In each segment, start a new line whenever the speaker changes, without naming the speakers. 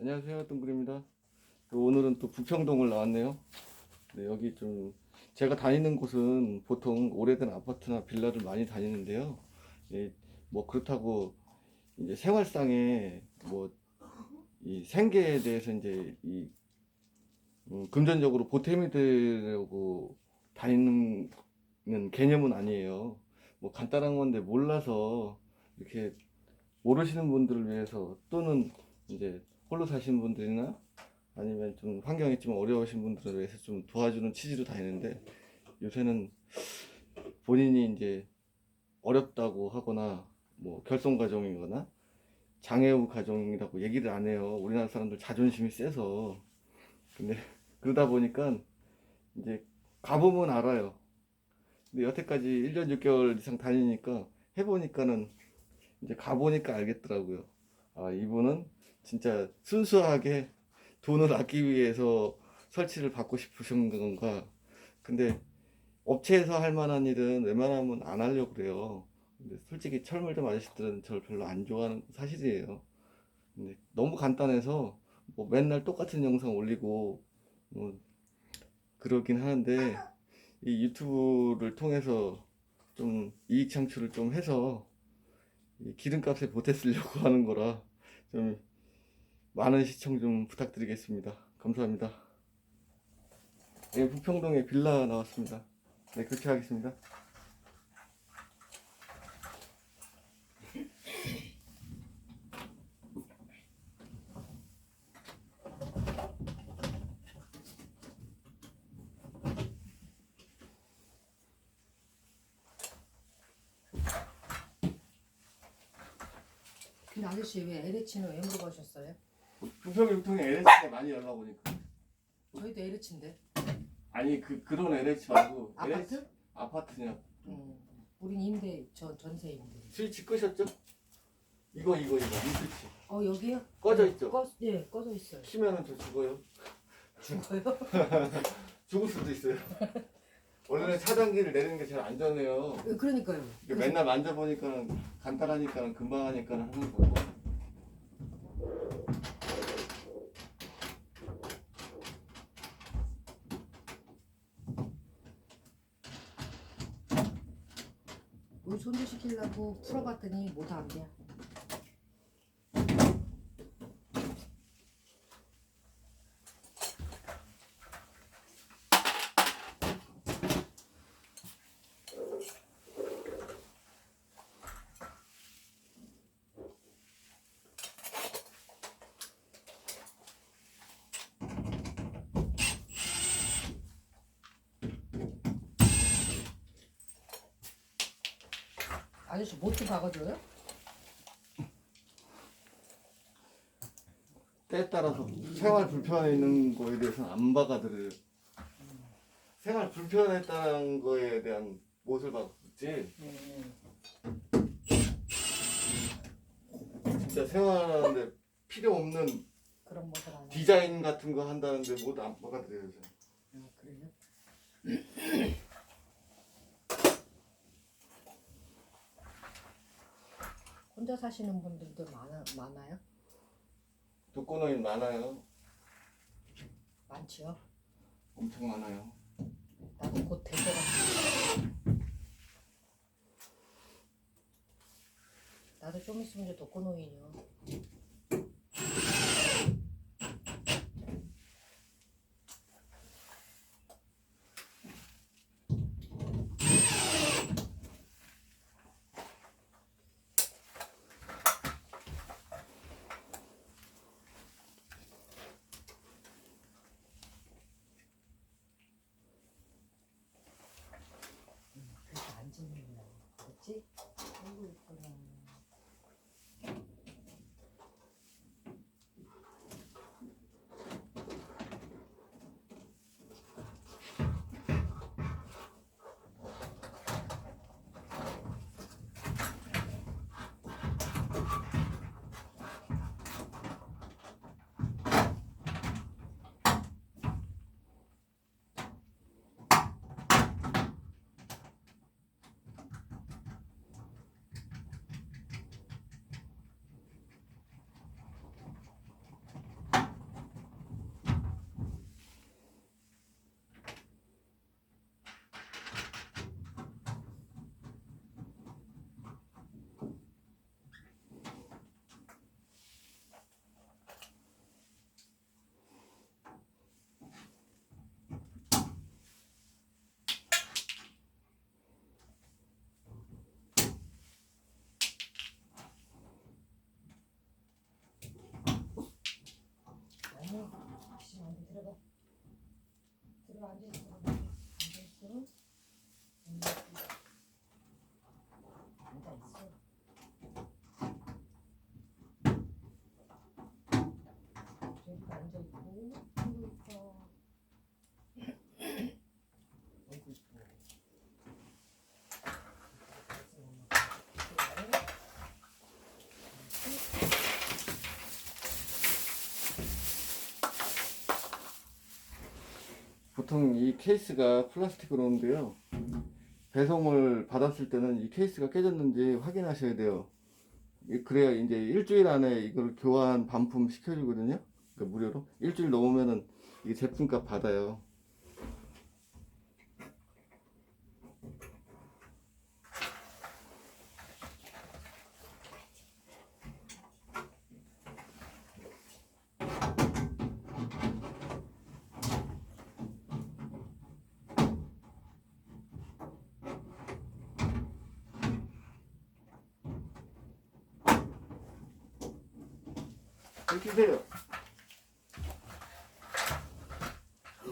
안녕하세요, 둥글입니다. 오늘은 또 부평동을 나왔네요. 네, 여기 좀 제가 다니는 곳은 보통 오래된 아파트나 빌라를 많이 다니는데요. 예, 뭐 그렇다고 이제 생활상에 뭐 이 생계에 대해서 이제 이 음, 금전적으로 보탬이 되려고 다니는 개념은 아니에요. 뭐 간단한 건데 몰라서 이렇게 모르시는 분들을 위해서 또는 이제 홀로 사시는 분들이나 아니면 좀 환경이 좀 어려우신 분들을 위해서 좀 도와주는 취지로 다니는데 요새는 본인이 이제 어렵다고 하거나 뭐 결손 가정이거나 장애우 가정이라고 얘기를 안 해요. 우리나라 사람들 자존심이 세서 근데 그러다 보니까 이제 가보면 알아요. 근데 여태까지 1년 6개월 이상 다니니까 해보니까는 이제 가보니까 알겠더라고요. 아, 이분은 진짜 순수하게 돈을 아끼기 위해서 설치를 받고 싶으신 건가. 근데 업체에서 할 만한 일은 웬만하면 안 하려고 그래요. 근데 솔직히 철물점 아저씨들은 저를 별로 안 좋아하는 건 사실이에요. 근데 너무 간단해서 뭐 맨날 똑같은 영상 올리고 뭐 그러긴 하는데 이 유튜브를 통해서 좀 이익 창출을 좀 해서 이 기름값에 보태 쓰려고 하는 거라 좀 많은 시청 좀 부탁드리겠습니다. 감사합니다. 네, 부평동에 빌라 나왔습니다. 네, 그렇게 하겠습니다.
아저씨 왜 LH는 왜 물어보셨어요?
부평 유통에 LH가 많이 연락 오니까
저희도 LH인데
아니 그 그런 LH 말고 LH
아파트?
아파트냐
음, 우린 임대 저 전세 임대.
스위치 끄셨죠? 이거 이거 이거 이 스위치
어 여기요?
꺼져 있죠?
꺼, 예 꺼져 있어요.
키면은 저 죽어요.
죽어요?
죽을 수도 있어요. 원래는 차단기를 내리는 게 제일 안전해요.
그러니까요.
이게 맨날 만져보니까 간단하니까 금방 하니까 하는 거고.
우리 손주 시키려고 풀어봤더니 안 돼. 아저씨 못좀 박아줘요?
때에 따라서 생활 불편해 있는 거에 대해서는 안 박아드려요. 생활 불편했다는 거에 대한 못을 박지.
네.
진짜 생활하는데 필요 없는
그런 안 해.
디자인 같은 거 한다는데 못안 박아드려요. 저는.
아, 그래요? 혼자 사시는 분들도 많아, 많아요?
독거노인 많아요.
많지요?
엄청 많아요.
나도 곧 될 것 같아. 나도 좀 있으면 이제 독거노인이요.
보통 이 케이스가 플라스틱으로 오는데요. 배송을 받았을 때는 이 케이스가 깨졌는지 확인하셔야 돼요. 이- 그래야 이제 일주일 안에 이걸 교환 반품 시켜주거든요. 그러니까 무료로. 일주일 넘으면은 이게 제품값 받아요. 이렇게세요.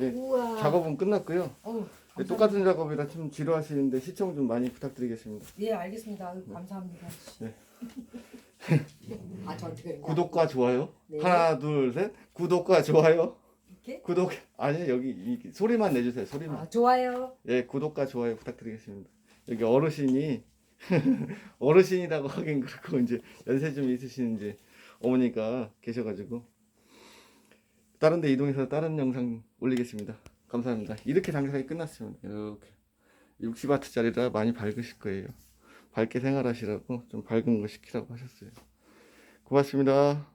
네,
우와.
작업은 끝났고요.
어우,
네,
감사합니다.
똑같은 작업이라 좀 지루하시는데 시청 좀 많이 부탁드리겠습니다.
예, 알겠습니다. 아유, 감사합니다.
네.
아, 저한테 그랬나?
구독과 좋아요.
네.
하나, 둘, 셋. 구독과 좋아요.
이렇게?
구독 아니 여기 이 소리만 내주세요. 소리만.
아, 좋아요.
예, 구독과 좋아요 부탁드리겠습니다. 여기 어르신이 어르신이라고 하긴 그렇고 이제 연세 좀 있으신 이제 어머니가 계셔가지고 다른 데 이동해서 다른 영상 올리겠습니다. 감사합니다. 이렇게 장사가 끝났습니다. 이렇게 60와트짜리라 많이 밝으실 거예요. 밝게 생활하시라고 좀 밝은 거 시키라고 하셨어요. 고맙습니다.